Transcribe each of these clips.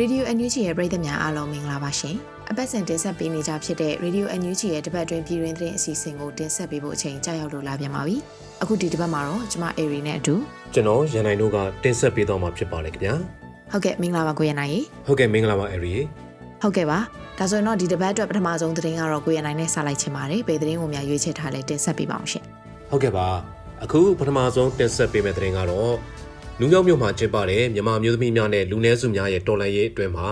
Radio NUG ရဲ့ပရိသတ်များအားလုံးမင်္ဂလာပါရှင်။အပတ်စဉ်တင်ဆက်ပေးနေကြဖြစ်တဲ့ Radio NUG ရဲ့တပတ်တွင်ပြည်တွင်သတင်းအစီအစဉ်ကိုတင်ဆက်ပေးဖို့အချိန်ကြာရောက်လို့လာပြန်ပါပြီ။အခုဒီတပတ်မှာတော့ကျမအေရီနဲ့အတူကျွန်တော်ရန်နိုင်တို့ကတင်ဆက်ပေးတော့မှာဖြစ်ပါတယ်ခင်ဗျာဟုတ်ကဲ့မင်္ဂလာပါကိုရနိုင်ရေဟုတ်ကဲ့မင်္ဂလာပါအရီ။ဟုတ်ကဲ့ပါ။ဒါဆိုရင်တော့ဒီတပတ်အတွက်ပထမဆုံးသတင်းကတော့ကိုရနိုင်နဲ့စလိုက်ချင်ပါတယ်။ဘယ်သတင်းကိုများရွေးချယ်ထားလဲတင်ဆက်ပေးပါအောင်ရှင်ဟုတ်ကဲ့ပါအခုပထမဆုံးတင်ဆက်ပေးမယ့်သတင်းကတော့ နူးယောက်မြို့မှာကျင်းပတဲ့မြန်မာမျိုးသမီးများနဲ့လူနည်းစုများရဲ့တော်လှန်ရေးအတွင်းမှာ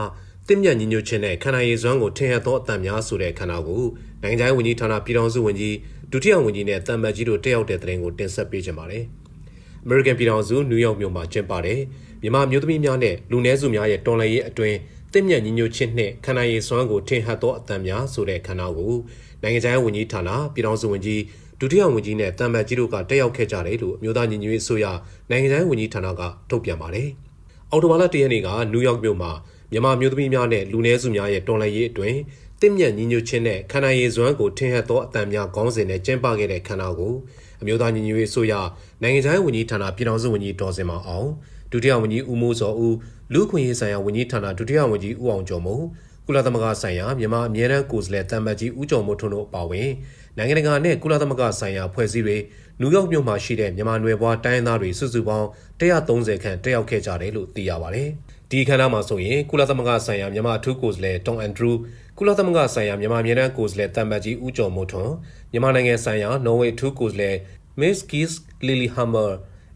တင့်မြတ်ညီညွတ်ခြင်းနဲ့ခန္ဓာရည်စွမ်းကိုထင်ဟပ်သောအတန်များဆိုတဲ့ခန္ဓာကိုနိုင်ငံခြားရေးဝန်ကြီးဌာနပြည်ထောင်စုဝန်ကြီးဒုတိယဝန်ကြီးနဲ့တမ်မတ်ကြီးတို့တက်ရောက်တဲ့သတင်းကိုတင်ဆက်ပေးကြပါမယ်။ American ပြည်ထောင်စုနယူးယောက်မြို့မှာကျင်းပတဲ့မြန်မာမျိုးသမီးများနဲ့လူနည်းစုများရဲ့တော်လှန်ရေးအတွင်းတင့်မြတ်ညီညွတ်ခြင်းနှင့်ခန္ဓာရည်စွမ်းကိုထင်ဟပ်သောအတန်များဆိုတဲ့ခန္ဓာကိုနိုင်ငံခြားရေးဝန်ကြီးဌာနပြည်ထောင်စုဝန်ကြီး ဒုတိယဝန်ကြီးနဲ့တမ်မတ်ကြီးတို့ကတက်ရောက်ခဲ့ကြတယ်လို့အမျိုးသားညီညွတ်ရေးအစိုးရနိုင်ငံခြားရေးဝန်ကြီးဌာနကထုတ်ပြန်ပါတယ်။အော်တိုဘာလ၁ရက်နေ့ကနယူးယောက်မြို့မှာမြန်မာမျိုးသမီးများနဲ့လူနည်းစုများရဲ့တော်လှန်ရေးအတွင်းတင့်မြတ်ညီညွတ်ခြင်းနဲ့ခန္ဓာရည်စွမ်းကိုထင်ဟပ်သောအတန်များခေါင်းစဉ်နဲ့ကျင်းပခဲ့တဲ့ခန္ဓာကိုအမျိုးသားညီညွတ်ရေးအစိုးရနိုင်ငံခြားရေးဝန်ကြီးဌာနပြည်ထောင်စုဝန်ကြီးဒေါ်စင်မောင်အောင်ဒုတိယဝန်ကြီးဦးမိုးစောဦးလူ့ခွင့်ရေးဆိုင်ရာဝန်ကြီးဌာနဒုတိယဝန်ကြီးဦးအောင်ကျော်မိုးကုလသမဂ္ဂဆိုင်ရာမြန်မာအမြဲတမ်းကိုယ်စားလှယ်တမ်မတ်ကြီးဦးကျော်မိုးထွန်းတို့အပါအဝင် နိုင်ငံတကာနဲ့ကုလသမဂ္ဂဆိုင်ရာဖွဲ့စည်းတွေနယူးယောက်မြို့မှာရှိတဲ့မြန်မာနွယ်ဘွားတိုင်းရင်းသားတွေစုစုပေါင်း130ခန့်တက်ရောက်ခဲ့ကြတယ်လို့သိရပါတယ်။ဒီခန်းသားမှာဆိုရင်ကုလသမဂ္ဂဆိုင်ရာမြန်မာအထူးကိုယ်စားလှယ်တွန်အန်ဒရူးကုလသမဂ္ဂဆိုင်ရာမြန်မာပြည်ထောင်ကိုယ်စားလှယ်တမ်မတ်ကြီးဦးကျော်မိုးထွန်းမြန်မာနိုင်ငံဆိုင်ရာနော်ဝေအထူးကိုယ်စားလှယ် Miss Kees Lillehammer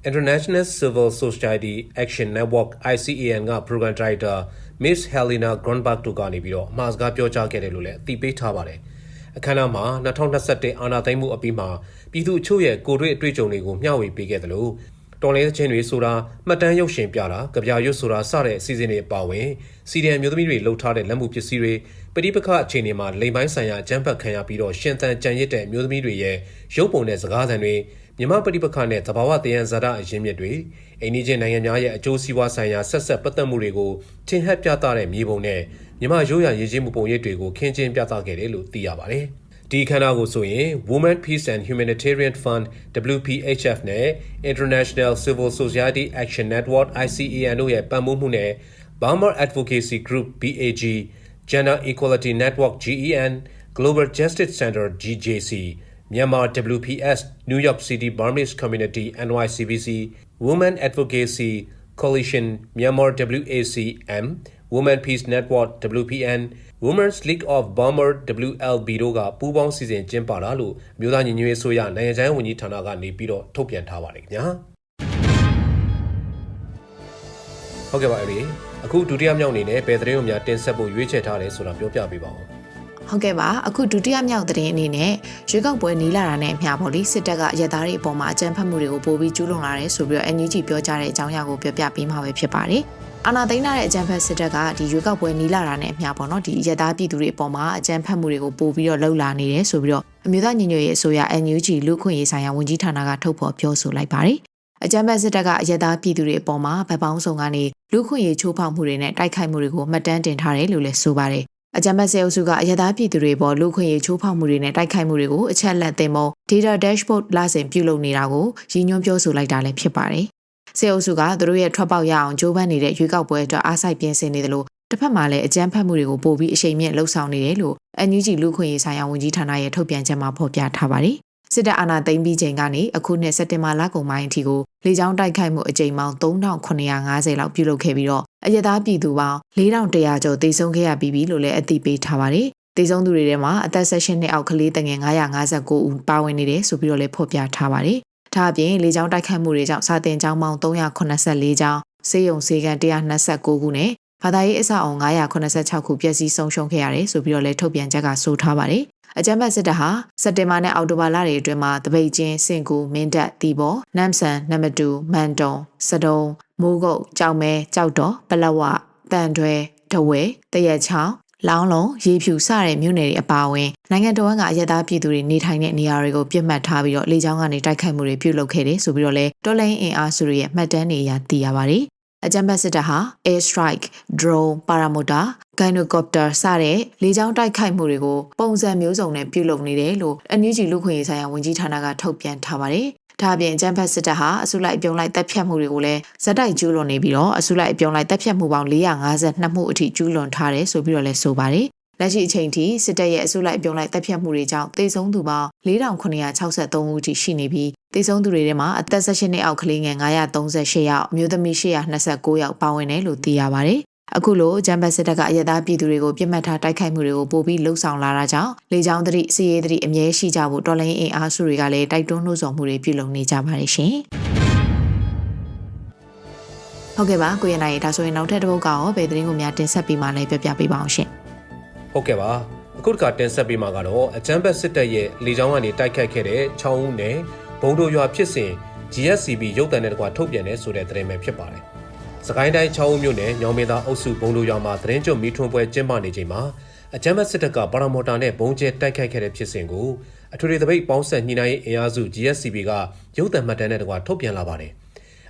International Civil Society Action Network ICAN က Program Director Miss Helena Grunberg တို့ကနေပြီးတော့အမှားစကားပြောကြားခဲ့တယ်လို့လည်းအသိပေးထားပါတယ်။ အခမ်းအနားမှာ2021အာဏာသိမ်းမှုအပြီးမှာပြည်သူအချို့ရဲ့ကိုယ်တွေ့အတွေ့အကြုံတွေကိုမျှဝေပေးခဲ့တယ်လို့တော်လဲချင်းတွေဆိုတာမှတ်တမ်းရုပ်ရှင်ပြတာကြပြရွတ်ဆိုတာစတဲ့အစီအစဉ်တွေအပါအဝင်စီဒီအမ်မျိုးသမီးတွေလှုပ်ထားတဲ့လက်မှုပစ္စည်းတွေပဋိပက္ခအခြေအနေမှာလိမ်ပိုင်းဆိုင်ရာအကြမ်းဖက်ခံရပြီးတော့ရှင်သန်ကြံရစ်တဲ့မျိုးသမီးတွေရဲ့ရုပ်ပုံနဲ့စကားသံတွေ မြမပဋိပက္ခနဲ့သဘာဝတယံဇာတအရင်းမြစ်တွေအိန္ဒိချင်းနိုင်ငံများရဲ့အကျိုးစီးပွားဆိုင်ရာဆက်ဆက်ပတ်သက်မှုတွေကိုထင်ဟပ်ပြသတဲ့မြေပုံနဲ့မြမရိုးရာရည်ကြီးမှုပုံရိပ်တွေကိုခင်းကျင်းပြသခဲ့တယ်လို့သိရပါတယ်။ဒီခန္ဓာကိုဆိုရင် Women Peace and Humanitarian Fund WPHF နဲ့ International Civil Society Action Network ICAN တို့ရဲ့ပံ့ပိုးမှုနဲ့ Burma Advocacy Group BAG Gender Equality Network GEN Global Justice Center GJC Myanmar WPS New York City Burmese Community NYCBC Women Advocacy Coalition Myanmar WACM Women Peace Network WPN Women's League of Burma WLB တို့ကပူးပေါင်းစီစဉ်ကျင်းပတာလို့အမျိုးသားညီညွတ်ရေးအစိုးရနိုင်ငံခြားရေးဝန်ကြီးဌာနကနေပြီးတော့ထုတ်ပြန်ထားပါတယ်ခင်ဗျာဟုတ်ကဲ့ပါအဲ့ဒီအခုဒုတိယမြောက်အနေနဲ့ဘယ်သတင်းကိုများတင်ဆက်ဖို့ရွေးချယ်ထားလဲဆိုတာပြောပြပေးပါဦး။ ဟုတ်ကဲ့ပါအခုဒုတိယမြောက်သတင်းအနေနဲ့ရွေးကောက်ပွဲနီးလာတာနဲ့အမျှပေါ့လေစစ်တပ်ကရဲသားတွေအပေါ်မှာအကြမ်းဖက်မှုတွေကိုပိုပြီးကျူးလွန်လာတယ်ဆိုပြီးတော့ NUG ပြောကြားတဲ့အကြောင်းအရာကိုပြောပြပေးမှာပဲဖြစ်ပါတယ်။အာနာသိန်းလာတဲ့အကြမ်းဖက်စစ်တပ်ကဒီရွေးကောက်ပွဲနီးလာတာနဲ့အမျှပေါ့နော်ဒီရဲသားပြည်သူတွေအပေါ်မှာအကြမ်းဖက်မှုတွေကိုပိုပြီးတော့လှုပ်လာနေတယ်ဆိုပြီးတော့အမျိုးသားညီညွတ်ရေးအစိုးရ NUG လူ့ခွင့်ရေးဆိုင်ရာဝန်ကြီးဌာနကထုတ်ဖော်ပြောဆိုလိုက်ပါတယ်။အကြမ်းဖက်စစ်တပ်ကအရက်သားပြည်သူတွေအပေါ်မှာဗပောင်းဆောင်ကနေလူခွင့်ရေးချိုးဖောက်မှုတွေနဲ့တိုက်ခိုက်မှုတွေကိုမှတ်တမ်းတင်ထားတယ်လို့လည်းဆိုပါတယ်။ အကြမ်းဖက်ဆဲအုပ်စုကအရက်သားပြည်သူတွေပေါ်လူခွင့်ရေးချိုးဖောက်မှုတွေနဲ့တိုက်ခိုက်မှုတွေကိုအချက်လက်သင်ပုံ data dashboard လာစဉ်ပြုလုပ်နေတာကိုရည်ညွှန်းပြောဆိုလိုက်တာလည်းဖြစ်ပါတယ်။ဆဲအုပ်စုကသူတို့ရဲ့ထွက်ပေါက်ရအောင်ကြိုးပမ်းနေတဲ့ရွေးကောက်ပွဲအတွက်အားစိုက်ပြင်ဆင်နေတယ်လို့တစ်ဖက်မှာလည်းအကြမ်းဖက်မှုတွေကိုပိုပြီးအရှိန်မြင့်လှုပ်ဆောင်နေတယ်လို့ NUG လူခွင့်ရေးဆိုင်ရာဝန်ကြီးဌာနရဲ့ထုတ်ပြန်ချက်မှာဖော်ပြထားပါတယ်။စစ်တပ်အာဏာသိမ်းပြီးချိန်ကနေအခုနှစ်စက်တင်ဘာလကုန်ပိုင်းအထိကိုလေကြောင်းတိုက်ခိုက်မှုအကြိမ်ပေါင်း3950လောက်ပြုလုပ်ခဲ့ပြီးတော့ အရသားပြည်သူပေါင်း4100ကျော်သေဆုံးခဲ့ရပြီးပြီလို့လည်းအသိပေးထားပါတယ်။သေဆုံးသူတွေထဲမှာအသက်16နှစ်အောက်ကလေးတငယ်959ဦးပါဝင်နေတယ်ဆိုပြီးတော့လည်းဖော်ပြထားပါတယ်။ဒါအပြင်လေကြောင်းတိုက်ခိုက်မှုတွေကြောင့်စာတင်ကျောင်းပေါင်း384ကျောင်းဆေးရုံဆေးခန်း129ခုနဲ့ဘာသာရေးအဆောက်အုံ986ခုပျက်စီးဆုံးရှုံးခဲ့ရတယ်ဆိုပြီးတော့လည်းထုတ်ပြန်ချက်ကဆိုထားပါတယ်။ အကြမ်းဖက်စစ်တပ်ဟာစက်တင်ဘာနဲ့အောက်တိုဘာလတွေအတွင်းမှာတပိတ်ချင်းစင်ကူမင်းတပ်တီဘောနမ်ဆန်နမတူမန်တုံစတုံမိုးကုတ်ကြောက်မဲကြောက်တော်ပလဝတန်တွဲဒဝဲတရက်ချောင်းလောင်းလုံးရေဖြူစတဲ့မြို့နယ်တွေအပါအဝင်နိုင်ငံတော်ကအရက်သားပြည်သူတွေနေထိုင်တဲ့နေရာတွေကိုပြစ်မှတ်ထားပြီးတော့လေကြောင်းကနေတိုက်ခိုက်မှုတွေပြုလုပ်ခဲ့တယ်ဆိုပြီးတော့လဲတော်လိုင်းအင်အားစုတွေရဲ့မှတ်တမ်းတွေအရသိရပါတယ်အကြမ်းဖက်စစ်တပ်ဟာ air strike drone paramotor ဂိုင်နိုကော်ပတာစတဲ့လေကြောင်းတိုက်ခိုက်မှုတွေကိုပုံစံမျိုးစုံနဲ့ပြုလုပ်နေတယ်လို့ NUG လူခွင့်ရေးဆိုင်ရာဝန်ကြီးဌာနကထုတ်ပြန်ထားပါတယ်။ဒါအပြင်ကျန်းဖက်စစ်တပ်ဟာအစုလိုက်အပြုံလိုက်တပ်ဖြတ်မှုတွေကိုလည်းဇက်တိုက်ကျူးလွန်နေပြီးတော့အစုလိုက်အပြုံလိုက်တပ်ဖြတ်မှုပေါင်း452မှုအထိကျူးလွန်ထားတယ်ဆိုပြီးတော့လည်းဆိုပါတယ်။လက်ရှိအချိန်ထိစစ်တပ်ရဲ့အစုလိုက်အပြုံလိုက်တပ်ဖြတ်မှုတွေကြောင့်သေဆုံးသူပေါင်း4963ဦးအထိရှိနေပြီးသေဆုံးသူတွေထဲမှာအသက်18နှစ်အောက်ကလေးငယ်938ယောက်အမျိုးသမီး829ယောက်ပါဝင်တယ်လို့သိရပါတယ်။ အခုလိုဂျမ်ဘတ်စစ်တပ်ကအရသာပြည်သူတွေကိုပြစ်မှတ်ထားတိုက်ခိုက်မှုတွေကိုပိုပြီးလှုံ့ဆော်လာတာကြောင့်လေကြောင်းသတိစီရေးသတိအမြဲရှိကြဖို့တော်လိုင်းအင်အားစုတွေကလည်းတိုက်တွန်းနှိုးဆော်မှုတွေပြုလုပ်နေကြပါတယ်ရှင်။ဟုတ်ကဲ့ပါကိုရနိုင်ဒါဆိုရင်နောက်ထပ်တစ်ပုဒ်ကရောဘယ်သတင်းကိုများတင်ဆက်ပေးမှလဲပြပြပေးပါအောင်ရှင်ဟုတ်ကဲ့ပါအခုတခါတင်ဆက်ပေးမှာကတော့အချမ်းဘက်စစ်တပ်ရဲ့လေကြောင်းကနေတိုက်ခတ်ခဲ့တဲ့ချောင်းဦးနယ်ဘုံတို့ရွာဖြစ်စဉ် GSCB ရုပ်တံတဲ့တကွာထုတ်ပြန်တဲ့ဆိုတဲ့သတင်းပဲဖြစ်ပါတယ် စကိုင်းတိုင်းချောင်းဦးမြို့နယ်ညောင်မေသာအုပ်စုဘုံတို့ရွာမှာသတင်းကြုံမီထွန်းပွဲကျင်းပနေချိန်မှာအချမ်းဘက်စစ်တပ်ကပါရာမော်တာနဲ့ဘုံကျဲတိုက်ခတ်ခဲ့တဲ့ဖြစ်စဉ်ကိုအထွေထွေသပိတ်ပေါင်းဆက်ညှိနှိုင်းရေးအင်အားစု GSCB ကရုပ်တံမှတ်တမ်းနဲ့တကွာထုတ်ပြန်လာပါတယ်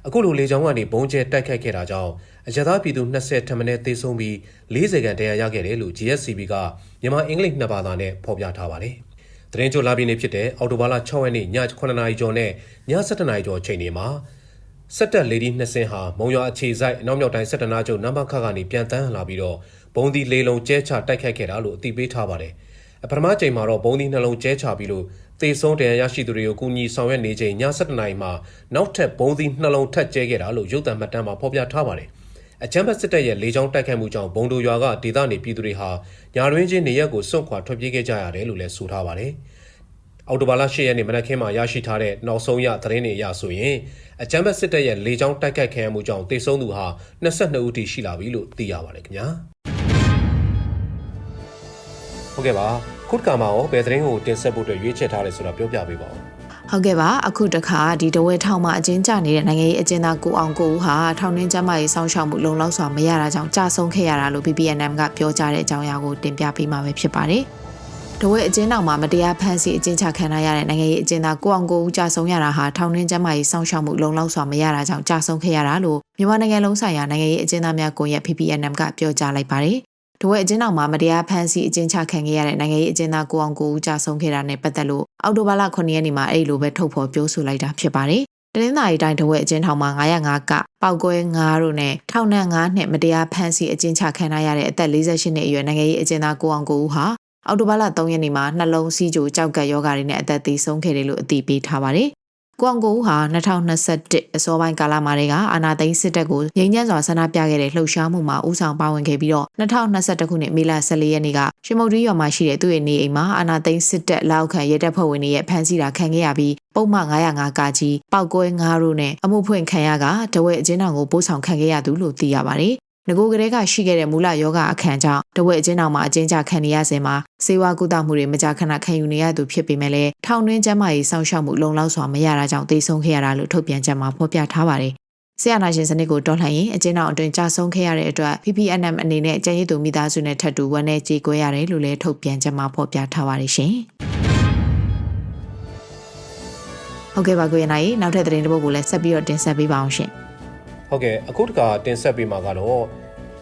အခုလိုလေကြောင်းကနေဘုံကျဲတိုက်ခိုက်ခဲ့တာကြောင့်အရသာပြည်သူ20ထပ်မံသေဆုံးပြီး40ခန့်တရားရခဲ့တယ်လို့ GSCB ကမြန်မာအင်္ဂလိပ်နှစ်ဘာသာနဲ့ဖော်ပြထားပါတယ်။သတင်းကြိုလာပြီးနေဖြစ်တဲ့အော်တိုဘာလ6ရက်နေ့ည9နာရီကျော်နဲ့ည7နာရီကျော်ချိန်တွေမှာ စက်တက်လေဒီနှစ်စင်းဟာမုံရွာအခြေဆိုင်အနောက်မြောက်တိုင်းစက်တနာချုပ်နံပါတ်ခကနေပြန်တန်းလာပြီးတော့ဘုံဒီလေလုံးကျဲချတိုက်ခိုက်ခဲ့တာလို့အသိပေးထားပါတယ်။အပထမချိန်မှာတော့ဘုံဒီနှလုံးကျဲချပြီးလို့သေဆုံးတရားရရှိသူတွေကိုကူညီဆောင်ရွက်နေချိန်ည7နာရီမှာနောက်ထပ်ဘုံဒီနှလုံးထပ်ကျဲခဲ့တာလို့ရုပ်သံမှတ်တမ်းမှာဖော်ပြထားပါတယ်။အချမ်းဘတ်စစ်တပ်ရဲ့လေကြောင်းတိုက်ခိုက်မှုကြောင့်ဘုံတို့ရွာကဒေသနေပြည်သူတွေဟာညာတွင်းချင်းနေရက်ကိုစွန့်ခွာထွက်ပြေးခဲ့ကြရတယ်လို့လည်းဆိုထားပါတယ်။ အော်တိုဘာလ10ရက်နေ့မနက်ခင်းမှာရရှိထားတဲ့နောက်ဆုံးရသတင်းတွေအရဆိုရင်အချမ်းဘတ်စစ်တပ်ရဲ့လေကြောင်းတိုက်ခိုက်ခံရမှုကြောင့်တေဆုံးသူဟာ22ဦးထိရှိလာပြီလို့သိရပါတယ်ခင်ဗျာ။ဟုတ်ကဲ့ပါခုတ်ကမှာရောဘယ်သတင်းကိုတင်ဆက်ဖို့အတွက်ရွေးချယ်ထားလဲဆိုတာပြောပြပေးပါဦး။ဟုတ်ကဲ့ပါအခုတခါဒီတဝဲထောင်မှာအကျဉ်းကျနေတဲ့နိုင်ငံရေးအကျဉ်းသားကိုအောင်ကိုဦးဟာထောင်နှင်းကျမ်းမာရေးစောင့်ရှောက်မှုလုံလောက်စွာမရတာကြောင့်ကြာဆုံးခဲ့ရတာလို့ BBNM ကပြောကြားတဲ့အကြောင်းအရာကိုတင်ပြပေးမှာပဲဖြစ်ပါတယ်။ တဝဲအကျဉ်းတော်မှာမတရားဖမ်းဆီးအကျဉ်းချခံရတဲ့နိုင်ငံရေးအကျဉ်းသားကိုအောင်ကိုဦးကြာဆုံးရတာဟာထောင်နှင်းကျမ်းမာရေးစောင့်ရှောက်မှုလုံလောက်စွာမရတာကြောင့်ကြာဆုံးခဲ့ရတာလို့မြန်မာနိုင်ငံလုံးဆိုင်ရာနိုင်ငံရေးအကျဉ်းသားများကွန်ရက် BBNM ကပြောကြားလိုက်ပါတယ်။တဝဲအကျဉ်းတော်မှာမတရားဖမ်းဆီးအကျဉ်းချခံခဲ့ရတဲ့နိုင်ငံရေးအကျဉ်းသားကိုအောင်ကိုဦးကြာဆုံးခဲ့တာနဲ့ပတ်သက်လို့အောက်တိုဘာလ9ရက်နေ့မှာအဲ့လိုပဲထုတ်ဖော်ပြောဆိုလိုက်တာဖြစ်ပါတယ်။တနင်္သာရီတိုင်းတဝဲအကျဉ်းထောင်မှာ905ကပောက်ကွဲ9တို့နဲ့ထောင်နဲ့9နှစ်မတရားဖမ်းဆီးအကျဉ်းချခံရတဲ့အသက်48နှစ်အရွယ်နိုင်ငံရေးအကျဉ်းသားကိုအောင်ကိုဦးဟာ အောက်တိုဘာလ3ရက်နေ့မှာနှလုံးစီးကြိုကြောက်ကပ်ယောဂါတွေနဲ့အသက်သေဆုံးခဲ့တယ်လို့အသိပေးထားပါတယ်။ကိုအောင်ကိုဦးဟာ2021အစောပိုင်းကာလမှာတည်းကအာနာသိန်းစစ်တပ်ကိုငြိမ်းချမ်းစွာဆန္ဒပြခဲ့တဲ့လှုပ်ရှားမှုမှာဦးဆောင်ပါဝင်ခဲ့ပြီးတော့2021ခုနှစ်မေလ14ရက်နေ့ကရွှေမုတ်တီးရွာမှာရှိတဲ့သူ့ရဲ့နေအိမ်မှာအာနာသိန်းစစ်တပ်လက်အောက်ခံရဲတပ်ဖွဲ့ဝင်တွေရဲ့ဖမ်းဆီးတာခံခဲ့ရပြီးပုံမှန်905ကကြီးပောက်ကွဲ9တို့နဲ့အမှုဖွင့်ခံရကတဝဲအကျဉ်းထောင်ကိုပို့ဆောင်ခံခဲ့ရသူလို့သိရပါတယ် ငကိုကလေးကရှိခဲ့တဲ့မူလယောဂအခမ်းကြောင့်တဝက်အချင်းတော်မှာအချင်းချခံနေရစဉ်မှာစေဝါကုသမှုတွေမကြာခဏခံယူနေရသူဖြစ်ပေမဲ့လည်းထောင်တွင်းကျန်းမာရေးစောင့်ရှောက်မှုလုံလောက်စွာမရတာကြောင့်သေဆုံးခဲ့ရတာလို့ထုတ်ပြန်ချက်မှာဖော်ပြထားပါတယ်။ဆရာနာရှင်စနစ်ကိုတော်လှန်ရင်အချင်းတော်အတွင်ကြာဆုံးခဲ့ရတဲ့အတွက် PPNM အနေနဲ့ကျန်းရည်သူမိသားစုနဲ့ထပ်တူဝမ်းနဲ့ကြေကွဲရတယ်လို့လည်းထုတ်ပြန်ချက်မှာဖော်ပြထားပါတယ်ရှင်။ဟုတ်ကဲ့ပါကိုရနိုင်နောက်ထပ်သတင်းတစ်ပုဒ်ကိုလည်းဆက်ပြီးတော့တင်ဆက်ပေးပါအောင်ရှင်။ဟုတ်ကဲ့အခုတခါတင်ဆက်ပေးမှာကတော့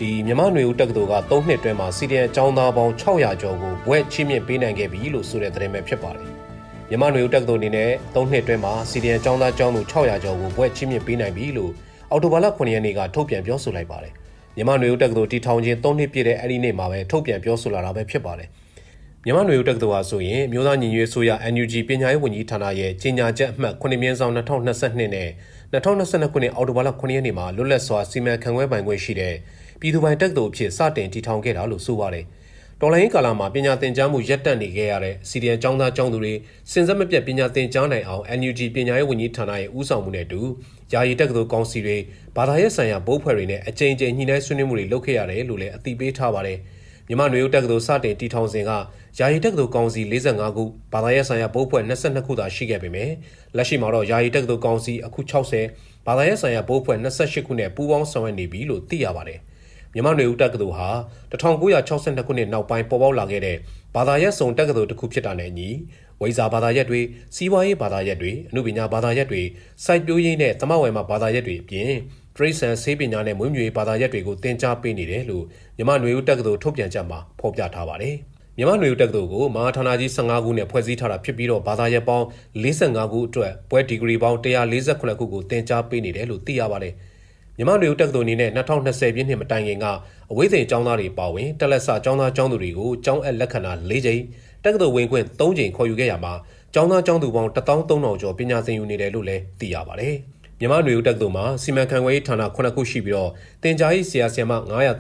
ဒီမြမနွေဦးတက္ကသိုလ်က3နှစ်တွင်းမှာစီဒီအန်ចောင်းသားပေါင်း600ကျော်ကိုဘွဲ့ချင်းမြင့်ပေးနိုင်ခဲ့ပြီလို့ဆိုတဲ့သတင်းပဲဖြစ်ပါတယ်။မြမနွေဦးတက္ကသိုလ်အနေနဲ့3နှစ်တွင်းမှာစီဒီအန်ចောင်းသားကျောင်းသူ600ကျော်ကိုဘွဲ့ချင်းမြင့်ပေးနိုင်ပြီလို့အော်တိုဘာလ9ရက်နေ့ကထုတ်ပြန်ပြောဆိုလိုက်ပါတယ်။မြမနွေဦးတက္ကသိုလ်တီထောင်ခြင်း3နှစ်ပြည့်တဲ့အဲ့ဒီနေ့မှာပဲထုတ်ပြန်ပြောဆိုလာတာပဲဖြစ်ပါတယ်။မြန်မာ့နွေဦးတက္ကသိုလ်ဟာဆိုရင်မြို့သားညီညွတ်ရေးဆိုရ NUG ပညာရေးဝန်ကြီးဌာနရဲ့ကြီးညာချက်အမှတ်9မြင်းဆောင်2022နဲ့2022ခုနှစ်အောက်တိုဘာလ9ရက်နေ့မှာလွတ်လပ်စွာစီမံခန့်ခွဲပိုင်ခွင့်ရှိတဲ့ ပြည်သူပိုင်တက္ကသိုလ်အဖြစ်စတင်တည်ထောင်ခဲ့တာလို့ဆိုပါတယ်။တော်လိုင်းကာလမှာပညာသင်ကြားမှုရပ်တန့်နေခဲ့ရတဲ့စီဒီအန်ကျောင်းသားကျောင်းသူတွေစင်စက်မပြတ်ပညာသင်ကြားနိုင်အောင် NUG ပညာရေးဝန်ကြီးဌာနရဲ့ဦးဆောင်မှုနဲ့အတူယာယီတက္ကသိုလ်ကောင်စီတွေဘာသာရေးဆိုင်ရာဘိုးဖွဲ့တွေနဲ့အကြိမ်ကြိမ်ညှိနှိုင်းဆွေးနွေးမှုတွေလုပ်ခဲ့ရတယ်လို့လည်းအသိပေးထားပါတယ်။မြန်မာနွေဦးတက္ကသိုလ်စတင်တည်ထောင်စဉ်ကယာယီတက္ကသိုလ်ကောင်စီ45ခုဘာသာရေးဆိုင်ရာဘိုးဖွဲ့22ခုသာရှိခဲ့ပေမယ့်လက်ရှိမှာတော့ယာယီတက္ကသိုလ်ကောင်စီအခု60ဘာသာရေးဆိုင်ရာဘိုးဖွဲ့28ခုနဲ့ပူးပေါင်းဆောင်ရွက်နေပြီလို့သိရပါတယ်။ မြန်မာနွေဦးတက္ကသိုလ်ဟာ1962ခုနှစ်နောက်ပိုင်းပေါ်ပေါက်လာခဲ့တဲ့ဘာသာရေးစုံတက္ကသိုလ်တစ်ခုဖြစ်တာနဲ့အညီဝိဇာဘာသာရပ်တွေစီးပွားရေးဘာသာရပ်တွေအမှုပညာဘာသာရပ်တွေစိုက်ပျိုးရေးနဲ့သမဝယ်မှာဘာသာရပ်တွေအပြင်တရိတ်ဆန်ဆေးပညာနဲ့မွေးမြူရေးဘာသာရပ်တွေကိုသင်ကြားပေးနေတယ်လို့မြန်မာနွေဦးတက္ကသိုလ်ထုတ်ပြန်ချက်မှာဖော်ပြထားပါတယ်။မြန်မာနွေဦးတက္ကသိုလ်ကိုမဟာဌာနကြီး15ခုနဲ့ဖွဲ့စည်းထားတာဖြစ်ပြီးတော့ဘာသာရပ်ပေါင်း45ခုအတွက်ဘွဲဒီဂရီပေါင်း148ခုကိုသင်ကြားပေးနေတယ်လို့သိရပါတယ်။ မြန်မာနွေဦးတက္ကသိုလ်အနေနဲ့2020ပြည့်နှစ်မတိုင်ခင်ကအဝေးစိန်ကျောင်းသားတွေပါဝင်တက်လက်ဆကျောင်းသားကျောင်းသူတွေကိုကျောင်းအပ်လက်ခံတာ၄ကြိမ်တက္ကသိုလ်ဝင်ခွင့်၃ကြိမ်ခေါ်ယူခဲ့ရမှာကျောင်းသားကျောင်းသူပေါင်း13000ကျော်ပညာသင်ယူနေတယ်လို့လည်းသိရပါတယ်။မြန်မာနွေဦးတက္ကသိုလ်မှာစီမံခန့်ခွဲရေးဌာန9ခုရှိပြီးတော့တင်ကြားရေးဆရာဆရာမ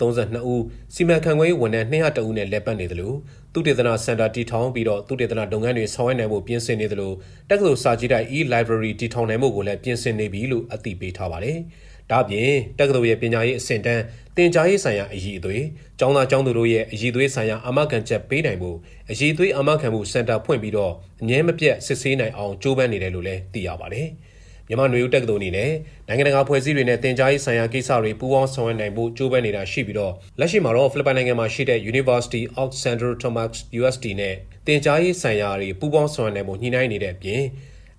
932ဦးစီမံခန့်ခွဲရေးဝန်ထမ်း200ဦးနဲ့လက်ပတ်နေတယ်လို့သူတေသနာစင်တာတည်ထောင်ပြီးတော့သူတေသနာလုပ်ငန်းတွေဆောင်ရွက်နိုင်ဖို့ပြင်ဆင်နေတယ်လို့တက္ကသိုလ်စာကြည့်တိုက် e-library တည်ထောင်နိုင်ဖို့ကိုလည်းပြင်ဆင်နေပြီလို့အသိပေးထားပါတယ်။ ဒါ့အပြင်တက္ကသိုလ်ရဲ့ပညာရေးအဆင့်တန်းတင်ကြားရေးဆိုင်ရာအရည်အသွေးကျောင်းသားကျောင်းသူတို့ရဲ့အရည်အသွေးဆိုင်ရာအာမခံချက်ပေးနိုင်ဖို့အရည်အသွေးအာမခံမှုစင်တာဖွင့်ပြီးတော့အငြင်းမပြတ်စစ်ဆေးနိုင်အောင်ကြိုးပမ်းနေတယ်လို့လည်းသိရပါတယ်။မြန်မာနွေဦးတက္ကသိုလ်အနေနဲ့နိုင်ငံတကာဖွဲ့စည်းတွေနဲ့တင်ကြားရေးဆိုင်ရာကိစ္စတွေပူးပေါင်းဆောင်ရွက်နိုင်ဖို့ကြိုးပမ်းနေတာရှိပြီးတော့လက်ရှိမှာတော့ဖိလစ်ပိုင်နိုင်ငံမှာရှိတဲ့ University of Central Tomax USD နဲ့တင်ကြားရေးဆိုင်ရာတွေပူးပေါင်းဆောင်ရွက်နိုင်ဖို့ညှိနှိုင်းနေတဲ့အပြင်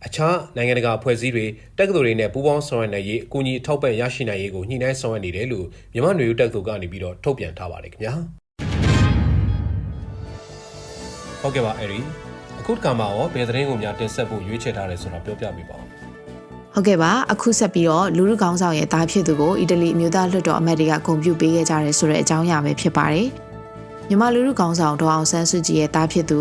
အခြားနိုင်ငံတကာဖွဲ့စည်းတွေတက္ကသိုလ်တွေနဲ့ပူးပေါင်းဆောင်ရွက်နိုင်ရေးအကူအညီထောက်ပံ့ရရှိနိုင်ရေးကိုညှိနှိုင်းဆောင်ရွက်နေတယ်လို့မြန်မာနွေဦးတက္ကသိုလ်ကနေပြီးတော့ထုတ်ပြန်ထားပါတယ်ခင်ဗျာဟုတ်ကဲ့ပါအဲ့ဒီအခုတစ်ခါမှာရောဘယ်သတင်းကိုများတင်ဆက်ဖို့ရွေးချယ်ထားတယ်ဆိုတာပြောပြပေးပါဦးဟုတ်ကဲ့ပါအခုဆက်ပြီးတော့လူလူကောင်းဆောင်ရဲ့တားဖြစ်သူကိုအီတလီအမျိုးသားလွှတ်တော်အမတ်တွေကဂုဏ်ပြုပေးခဲ့ကြတယ်ဆိုတဲ့အကြောင်းအရာပဲဖြစ်ပါတယ် မြန်မာလူလူကောင်းဆောင်ဒေါအောင်ဆန်းစုကြည်ရဲ့တားဖြစ်သူ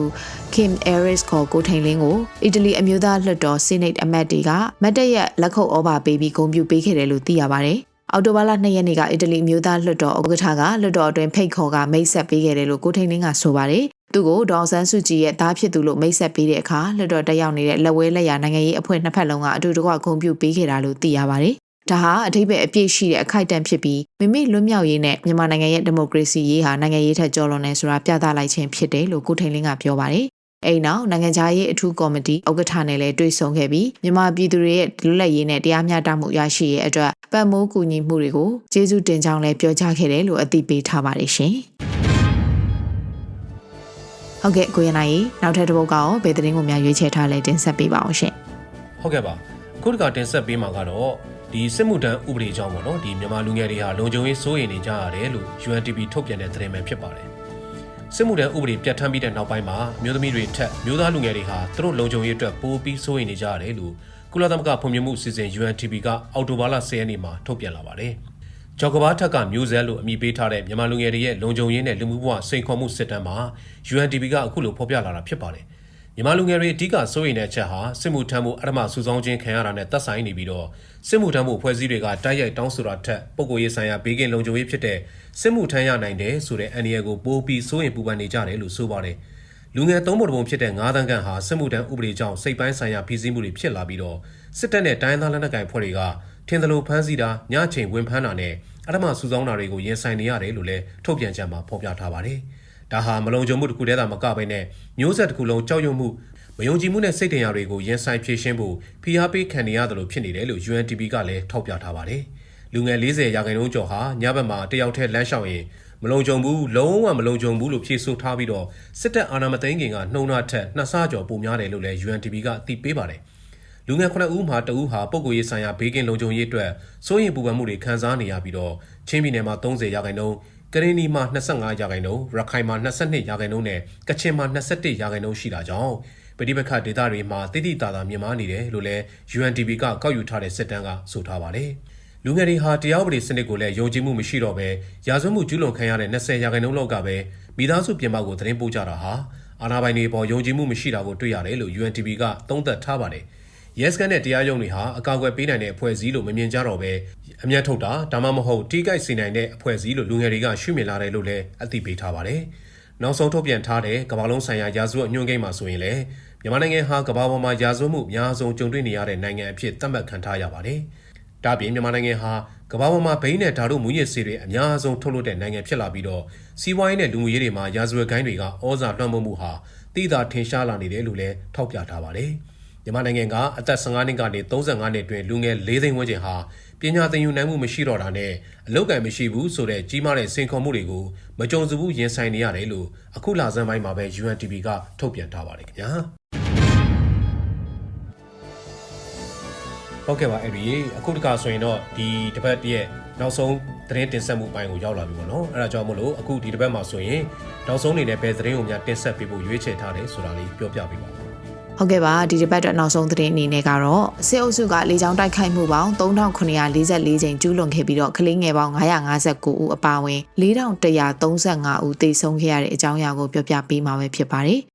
Kim Aris ခေါ်ကိုထိန်လင်းကိုအီတလီအမျိုးသားလွှတ်တော် Senate အမတ်တွေကမတ်တရက်လက်ခုပ်ဩဘာပေးပြီးဂုဏ်ပြုပေးခဲ့တယ်လို့သိရပါတယ်အော်တိုဘာလ2ရက်နေ့ကအီတလီမျိုးသားလွှတ်တော်ဥက္ကဋ္ဌကလွှတ်တော်အတွင်းဖိတ်ခေါ်ကမိတ်ဆက်ပေးခဲ့တယ်လို့ကိုထိန်လင်းကဆိုပါတယ်သူကိုဒေါအောင်ဆန်းစုကြည်ရဲ့သားဖြစ်သူလို့မိတ်ဆက်ပေးတဲ့အခါလွှတ်တော်တက်ရောက်နေတဲ့လက်ဝဲလက်ရနိုင်ငံရေးအဖွဲ့နှစ်ဖက်လုံးကအတူတကွဂုဏ်ပြုပေးခဲ့တာလို့သိရပါတယ်။ ဒါဟာအထိပ္ပယ်အပြည့်ရှိတဲ့အခိုက်အတန့်ဖြစ်ပြီးမိမိလွတ်မြောက်ရေးနဲ့မြန်မာနိုင်ငံရဲ့ဒီမိုကရေစီရေးဟာနိုင်ငံရေးထက်ကျော်လွန်နေဆိုတာပြသလိုက်ခြင်းဖြစ်တယ်လို့ကိုထိန်လင်းကပြောပါတယ်။အဲ့နောက်နိုင်ငံခြားရေးအထူးကော်မတီဥက္ကဋ္ဌနဲ့လည်းတွေ့ဆုံခဲ့ပြီးမြန်မာပြည်သူတွေရဲ့လွတ်လပ်ရေးနဲ့တရားမျှတမှုရရှိရေးအတွက်ပတ်မိုးကူညီမှုတွေကိုကျေးဇူးတင်ကြောင်းလည်းပြောကြားခဲ့တယ်လို့အသိပေးထားပါတယ်ရှင်။ဟုတ်ကဲ့ကိုရနိုင်နောက်ထပ်တစ်ပုဒ်ကရောဘယ်သတင်းကိုများရွေးချယ်ထားလဲတင်ဆက်ပေးပါအောင်ရှင်ဟုတ်ကဲ့ပါအခုတခါတင်ဆက်ပေးမှာကတော့ ဒီစစ်မှုထမ်းဥပဒေကြောင့်ပေါ့နော်ဒီမြန်မာလူငယ်တွေဟာလုံခြုံရေးစိုးရိမ်နေကြရတယ်လို့ UNTP ထုတ်ပြန်တဲ့သတင်းပဲဖြစ်ပါတယ်စစ်မှုထမ်းဥပဒေပြဋ္ဌာန်းပြီးတဲ့နောက်ပိုင်းမှာမျိုးသမီးတွေထက်မျိုးသားလူငယ်တွေဟာသူတို့လုံခြုံရေးအတွက်ပိုပြီးစိုးရိမ်နေကြရတယ်လို့ကုလသမဂ္ဂဖွံ့ဖြိုးမှုအစီအစဉ် UNTP ကအောက်တိုဘာလ10ရက်နေ့မှာထုတ်ပြန်လာပါတယ်ကြောက်ကဘာထက်ကမျိုးဆက်လို့အမည်ပေးထားတဲ့မြန်မာလူငယ်တွေရဲ့လုံခြုံရေးနဲ့လူမှုဘဝစိန်ခေါ်မှုစစ်တမ်းမှာ UNDP ကအခုလိုဖော်ပြလာတာဖြစ်ပါတယ်။ မြန်မာလူငယ်တွေအဓိကစိုးရိမ်တဲ့အချက်ဟာစစ်မှုထမ်းမှုအရမစူဆောင်းခြင်းခံရတာနဲ့သက်ဆိုင်နေပြီးတော့စစ်မှုထမ်းမှုဖွဲ့စည်းတွေကတိုက်ရိုက်တောင်းဆိုတာထက်ပုံကိုရေးဆိုင်ရာဘေးကင်းလုံခြုံရေးဖြစ်တဲ့စစ်မှုထမ်းရနိုင်တယ်ဆိုတဲ့အန္တရာယ်ကိုပိုးပြီးစိုးရိမ်ပူပန်နေကြတယ်လို့ဆိုပါတယ်။လူငယ်သုံးပုံတစ်ပုံဖြစ်တဲ့9တန်းခန့်ဟာစစ်မှုထမ်းဥပဒေကြောင့်စိတ်ပိုင်းဆိုင်ရာဖိစီးမှုတွေဖြစ်လာပြီးတော့စစ်တပ်နဲ့တိုင်းသားလက်နက်ကိုင်ဖွဲ့တွေကထင်သလိုဖမ်းဆီးတာညချိန်ဝင်ဖမ်းတာနဲ့အရမစူဆောင်းတာတွေကိုရင်ဆိုင်နေရတယ်လို့လည်းထုတ်ပြန်ချက်မှာဖော်ပြထားပါတယ်။ ဒါဟာမလုံခြုံမှုတစ်ခုတည်းသာမကဘဲနဲ့မျိုးဆက်တစ်ခုလုံးကြောက်ရွံ့မှုမယုံကြည်မှုနဲ့စိတ်တရားတွေကိုရင်ဆိုင်ဖြေရှင်းဖို့ဖိအားပေးခံနေရတယ်လို့ဖြစ်နေတယ်လို့ UNTP ကလည်းထောက်ပြထားပါတယ်။လူငယ်40ရာခိုင်နှုန်းကျော်ဟာညဘက်မှာတယောက်တည်းလမ်းလျှောက်ရင်မလုံခြုံဘူးလုံးဝမလုံခြုံဘူးလို့ဖြေဆိုထားပြီးတော့စစ်တပ်အာဏာမသိမ်းခင်ကနှုံနာထက်နှစ်ဆကျော်ပိုများတယ်လို့လည်း UNTP ကသိပေးပါတယ်။လူငယ်9ဦးမှာတဦးဟာပုဂ္ဂိုလ်ရေးဆိုင်ရာဘေးကင်းလုံခြုံရေးအတွက်စိုးရိမ်ပူပန်မှုတွေခံစားနေရပြီးတော့ချင်းပြည်နယ်မှာ30ရာခိုင်နှုန်း ကရင်နီမှာ25ရာခိုင်နှုန်းရခိုင်မှာ22ရာခိုင်နှုန်းနဲ့ကချင်မှာ21ရာခိုင်နှုန်းရှိတာကြောင့်ပဋိပက္ခဒေသတွေမှာတိတိတသာမြင့်မားနေတယ်လို့လည်း UNDP ကကောက်ယူထားတဲ့စစ်တမ်းကဆိုထားပါတယ်။လူငယ်တွေဟာတရားဥပဒေစနစ်ကိုလည်းယုံကြည်မှုမရှိတော့ဘဲရာဇဝတ်မှုကျူးလွန်ခံရတဲ့20ရာခိုင်နှုန်းလောက်ကပဲမိသားစုပြင်ပကိုသတင်းပို့ကြတာဟာအာဏာပိုင်တွေပေါ်ယုံကြည်မှုမရှိတာကိုတွေ့ရတယ်လို့ UNDP ကသုံးသပ်ထားပါတယ်။ yes ကန်တဲ့တရားရုံးတွေဟာအကောက်အွယ်ပေးနိုင်တဲ့အဖွဲ့အစည်းလို့မမြင်ကြတော့ပဲအမျက်ထုတ်တာဒါမှမဟုတ်တီးကိုက်စီနိုင်တဲ့အဖွဲ့အစည်းလို့လူငယ်တွေကရှုမြင်လာတယ်လို့လည်းအသိပေးထားပါတယ်။နောက်ဆုံးထုတ်ပြန်ထားတဲ့ကမ္ဘာလုံးဆိုင်ရာရာဇဝတ်ညွှန်ကိန်းမှာဆိုရင်လည်းမြန်မာနိုင်ငံဟာကမ္ဘာပေါ်မှာရာဇဝတ်မှုအများဆုံးကြုံတွေ့နေရတဲ့နိုင်ငံအဖြစ်သတ်မှတ်ခံထားရပါတယ်။ဒါ့အပြင်မြန်မာနိုင်ငံဟာကမ္ဘာပေါ်မှာဘိန်းနဲ့ဓာတ်တို့မူရစ်ဆေးတွေအများဆုံးထုတ်လုပ်တဲ့နိုင်ငံဖြစ်လာပြီးတော့စီးပွားရေးနဲ့လူမှုရေးတွေမှာရာဇဝတ်ဂိုင်းတွေကဩဇာလွှမ်းမိုးမှုဟာတိသာထင်ရှားလာနေတယ်လို့လည်းထောက်ပြထားပါတယ်။ မြန်မာနိုင်ငံကအသက်15နှစ်ကနေ35နှစ်အတွင်းလူငယ်၄သိန်းဝန်းကျင်ဟာပညာသင်ယူနိုင်မှုမရှိတော့တာနဲ့အလောက်ကန်မရှိဘူးဆိုတဲ့ကြီးမားတဲ့စိန်ခေါ်မှုတွေကိုမကြုံစဘူးရင်ဆိုင်နေရတယ်လို့အခုလဆန်းပိုင်းမှာပဲ UNTV ကထုတ်ပြန်ထားပါတယ်ခင်ဗျာ။ဟုတ်ကဲ့ပါအဲ့ဒီအခုတခါဆိုရင်တော့ဒီတစ်ပတ်ရဲ့နောက်ဆုံးသတင်းတင်ဆက်မှုအပိုင်းကိုရောက်လာပြီပေါ့နော်အဲ့ဒါကြောင့်မို့လို့အခုဒီတစ်ပတ်မှာဆိုရင်နောက်ဆုံးအနေနဲ့ဘယ်သတင်းကိုများတင်ဆက်ပေးဖို့ရွေးချယ်ထားတယ်ဆိုတာလေးပြောပြပေးပါဦး ဟုတ်ကဲ့ပါဒီတစ်ပတ်အတွက်နောက်ဆုံးသတင်းအနေနဲ့ကတော့စစ်အုပ်စုကလေကြောင်းတိုက်ခိုက်မှုပေါင်း3944ကြိမ်ကျူးလွန်ခဲ့ပြီးတော့ကလေးငယ်ပေါင်း959ဦးအပါအဝင်4135ဦးသေဆုံးခဲ့ရတဲ့အကြောင်းအရာကိုပြောပြပေးမှာပဲဖြစ်ပါတယ်။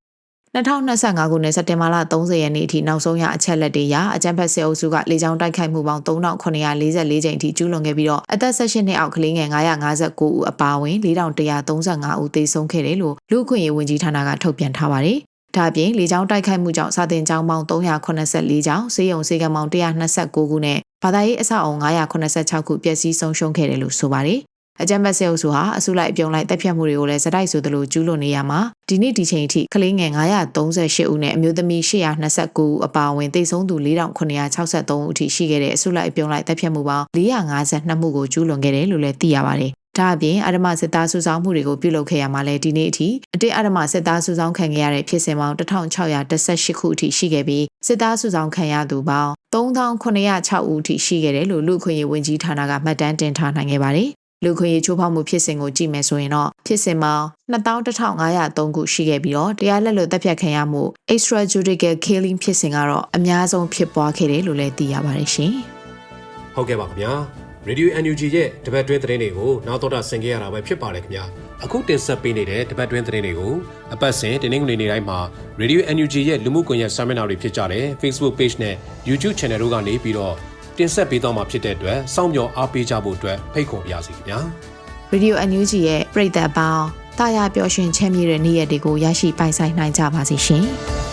2025ခုနှစ်စက်တင်ဘာလ30ရက်နေ့အထိနောက်ဆုံးရအချက်လက်တွေအရအကြံဖက်စစ်အုပ်စုကလေကြောင်းတိုက်ခိုက်မှုပေါင်း3944ကြိမ်အထိကျူးလွန်ခဲ့ပြီးတော့အသက်16နှစ်အောက်ကလေးငယ်959ဦးအပါအဝင်4135ဦးသေဆုံးခဲ့တယ်လို့လူ့အခွင့်အရေးဝန်ကြီးဌာနကထုတ်ပြန်ထားပါတယ်။ ဒါ့အပြင်လေကြောင်းတိုက်ခိုက်မှုကြောင့်စာတင်ကျောင်းပေါင်း384ကျောင်း၊စေယုံစေကံပေါင်း129ခုနဲ့ဘာသာရေးအဆောက်အုံ986ခုပျက်စီးဆုံးရှုံးခဲ့တယ်လို့ဆိုပါတယ်။အကြမ်းဖက်ဆဲအုပ်စုဟာအစုလိုက်အပြုံလိုက်တပ်ဖြတ်မှုတွေကိုလည်းစတိုက်ဆိုသလိုကျူးလွန်နေရမှာဒီနေ့ဒီချိန်အထိကလေးငယ်938ဦးနဲ့အမျိုးသမီး829ဦးအပါအဝင်တိတ်ဆုံးသူ4963ဦးအထိရှိခဲ့တဲ့အစုလိုက်အပြုံလိုက်တပ်ဖြတ်မှုပေါင်း452မှုကိုကျူးလွန်ခဲ့တယ်လို့လည်းသိရပါတယ်။ ဒါအပြင်အရမစစ်သားစုဆောင်းမှုတွေကိုပြုလုပ်ခဲ့ရမှာလဲဒီနေ့အထိအတိတ်အရမစစ်သားစုဆောင်းခံခဲ့ရတဲ့ဖြစ်စဉ်ပေါင်း1618ခုအထိရှိခဲ့ပြီးစစ်သားစုဆောင်းခံရသူပေါင်း3906ဦးအထိရှိခဲ့တယ်လို့လူ့အခွင့်အရေးဝန်ကြီးဌာနကမှတ်တမ်းတင်ထားနိုင်ခဲ့ပါတယ်။လူခွင့်ရေးချိုးဖောက်မှုဖြစ်စဉ်ကိုကြည့်မယ်ဆိုရင်တော့ဖြစ်စဉ်ပေါင်း21,503ခုရှိခဲ့ပြီးတော့တရားလက်လွတ်တပ်ဖြတ်ခံရမှု extrajudicial killing ဖြစ်စဉ်ကတော့အများဆုံးဖြစ်ပွားခဲ့တယ်လို့လည်းသိရပါတယ်ရှင်။ဟုတ်ကဲ့ပါခင်ဗျာ Radio NUG ရဲ့တပတ်တွင်းသတင်းတွေကိုနောက်တော့တာဆင်ကြရတာပဲဖြစ်ပါတယ်ခင်ဗျာအခုတင်ဆက်ပေးနေတဲ့တပတ်တွင်းသတင်းတွေကိုအပတ်စဉ်တင်းနှင်းငွေနေ့တိုင်းမှာ Radio NUG ရဲ့လူမှုကွန်ရက်ဆာမင်နာတွေဖြစ်ကြတဲ့ Facebook Page နဲ့ YouTube Channel တို့ကနေပြီးတော့တင်ဆက်ပေးတော့မှာဖြစ်တဲ့အတွက်စောင့်မျှော်အားပေးကြဖို့အတွက်ဖိတ်ခေါ်ပါရစေခင်ဗျာ Radio NUG ရဲ့ပြည်သက်ပေါင်းတာယာပျော်ရွှင်ချမ်းမြေ့တဲ့နေ့ရက်တွေကိုရရှိပိုင်ဆိုင်နိုင်ကြပါစေရှင်။